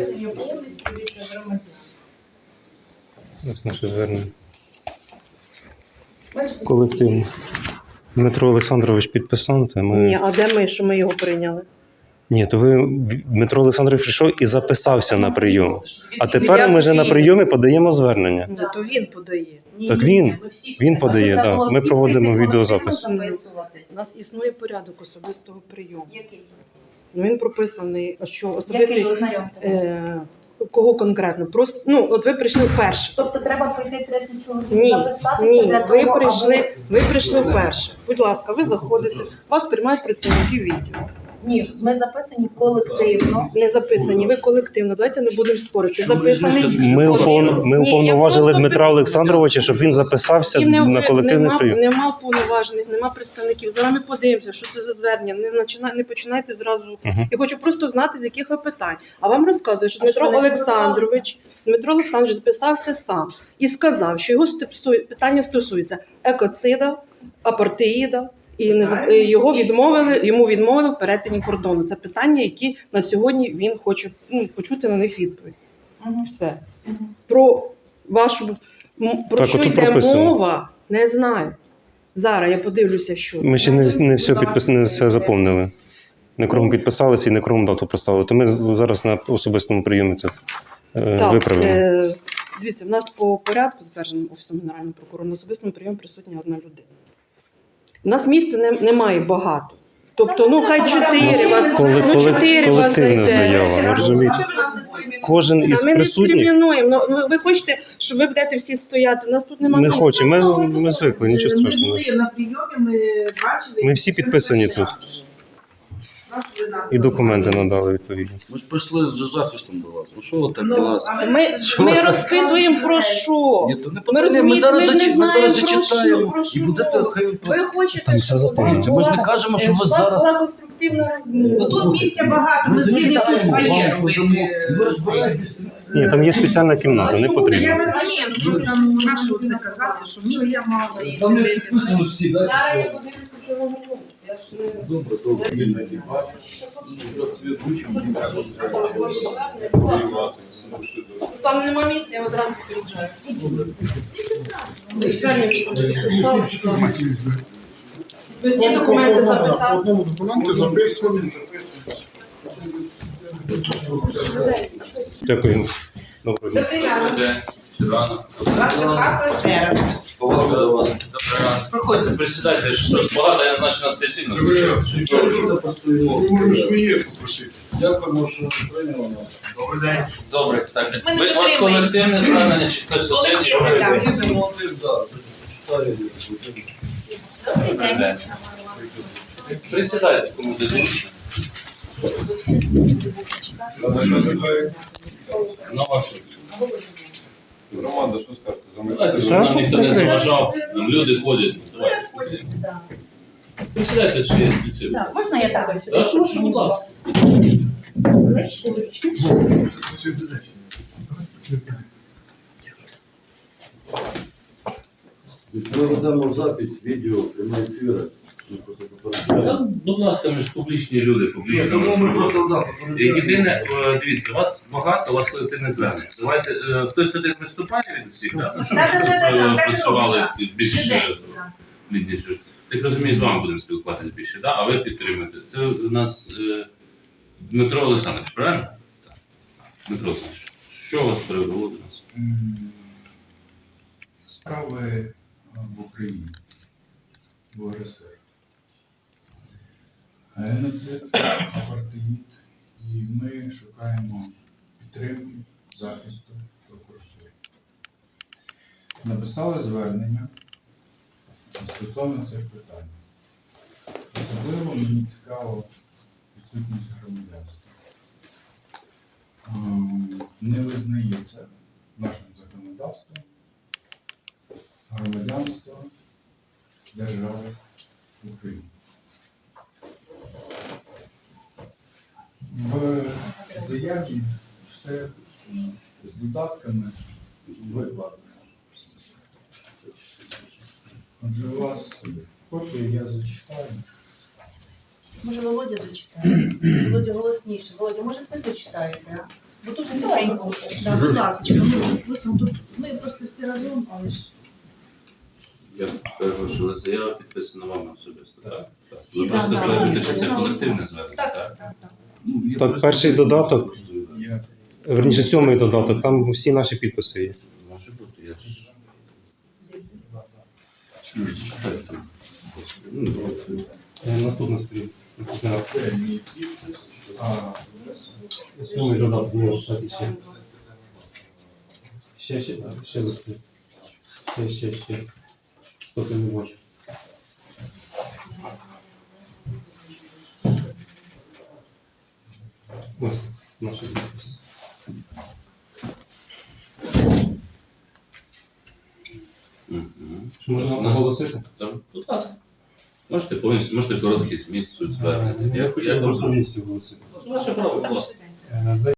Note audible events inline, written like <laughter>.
звернення повністю від громадян. Ось наше звернення. Колективно. Дмитро Олександрович підписав, то ми. Ні, а де ми, що ми його прийняли? Ні, то ви Дмитро Олександрович прийшов і записався на прийом. А тепер ми вже на прийомі подаємо звернення. Ні, то він подає. Так він, він подає, так. Ми проводимо відеозапис. У нас існує порядок особистого прийому. Який? Ну він прописаний, що особистий е, кого конкретно? Просто ну от ви прийшли вперше. Тобто треба пройти 30 чоловік Ні, ні, ви прийшли, ви прийшли вперше. Будь ласка, ви заходите, вас приймають працівники відділу. Ні, ми записані колективно. Не записані, ви колективно. Давайте не будемо спорити. Записаний. Ми, уповно- ми Ні, я уповноважили просто Дмитра пи- Олександровича, щоб він записався І не, на колективний нема, прийом. нема повноважених, нема представників. Зараз ми подивимося, що це за звернення. Не, починай, не починайте зразу. Мгм. Я хочу просто знати, з яких ви питань. А вам розказую, що А Дмитро що, Олександрович, Дмитро Олександрович записався сам і сказав, що його стосу- питання стосується екоцида, апартеїда. І не за- його відмовили, йому відмовили в перетині кордону. Це питання, які на сьогодні він хоче ну, почути на них відповідь. Все. Про вашу про Так, що йде прописано. мова, не знаю. Зараз я подивлюся, що Ми ще не, не все підпис, не все заповнили. Не кругом підписалися і не кругом дату проставили. То ми з- зараз на особистому прийомі це е, так, виправимо. е, дивіться, в нас по порядку, затвердженому офісом генерального прокурора, на особистому прийомі присутня одна людина. У нас місця не, немає багато. Тобто, ну хай чотири вас, Коли, ну коли, чотири вас колективна зайде. заява, ви розумієте? Кожен із Та ми не присутніх. дискримінуємо. Ну, ви, ви хочете, щоб ви будете всі стояти? У нас тут немає Ми місця. хочемо, ми, ми звикли, нічого Ми страшного. були на прийомі, ми бачили. Ми всі підписані тут. І документи надали відповідні. Ми ж прийшли за захистом до вас. Ну що ви так Ну, до нас? Ми, ми розпитуємо про що. Ні, то не Ми потрібно. Ми розуміємо, зараз ми ж не зачи- ми зараз про що, зачитаємо про і що. будете хай. Ви хочете, Там все щоб. Ми ж не кажемо, що Е, ви зараз. була конструктивна розмова. Тут місця багато, ми згідні тут фає робити. Ні, там є спеціальна кімната, не Я потрібно. розумію, ну просто ну, на що це казати, що місця мало. і Там не підписано всі, Зараз я подивлюся, що ви говорите. Добре, добре. Він не бачить. Там нема місця, я вас зранку ласка. Ви всі документи записали? Дякую. Доброго дня. Рано. Ваша хата ще раз. Повага до вас. Проходьте, присідайте, що ж, багато я значить нас стаційно зустрічав. Чого постоїмо? Ми попросити. Дякуємо, що прийняли нас. Добрий день. Добре, так. Ми не Ви, у вас затримуємося. колективне звернення чи хтось один? Колективне, так. Їдемо один, так. Зачитаю. Добрий день. Присідайте, кому де зручно. На вашу. Романда, що скажете? Давайте, щоб нам ніхто не заважав. Там люди ходять. Давайте. Присідайте, що є стільці. Можна я так ось? Так, прошу, будь ласка. Ми ведемо запись, відео, прямі ефіри. Та, Будь ласка, ми ж публічні люди, публічні. Е. Єдине, е, дивіться, вас багато, у вас колективне звернення. Давайте, е, хтось сюди виступає від усіх, так? Ну, щоб ми тут е, працювали робимо, більш е, так. плідніше. Так розумію, з вами будемо спілкуватися більше, да? а ви підтримуєте. Це у нас е, Дмитро Олександрович, правильно? Так. Дмитро Олександрович, що вас привело до нас? М, справи е, в Україні, в УРСР. Геноцид, апартеїд, і ми шукаємо підтримки, захисту прокуратури. Написали звернення стосовно цих питань. Особливо мені цікаво відсутність громадянства. Ем, Не визнається нашим законодавством громадянство держави України. В заяві все з додатками викладено. Отже, у вас копію я зачитаю. Може, Володя зачитає? <clears throat> Володя голосніше. Володя, може, ви зачитаєте, а? Бо дуже тихенько. Да, будь ласка, ми просимо тут. Ми просто всі разом, але ж. Я перепрошую, але заява підписана вами особисто, так? Ви просто стверджуєте, що це колективне звернення, Так, так? так, так. Ну, я Так, просто- перший додаток, Я верніше сьомий додаток, там всі наші підписи є. Може бути, я ж. Чуєш? Так, там. Ну, Е, Наступна сторінка. Наступна. Сьомий додаток, ні, останній ще. Ще, ще, ще листи. Ще, ще, ще. Стоп, я не бачу. Ось наші підписи. мгм. Що можна нас- оголосити? Там, Будь ласка. Можете повністю, можете короткий зміст суть звернення. Я Як, як вам зручно? повністю оголосити. Ваше право, будь ласка. Е,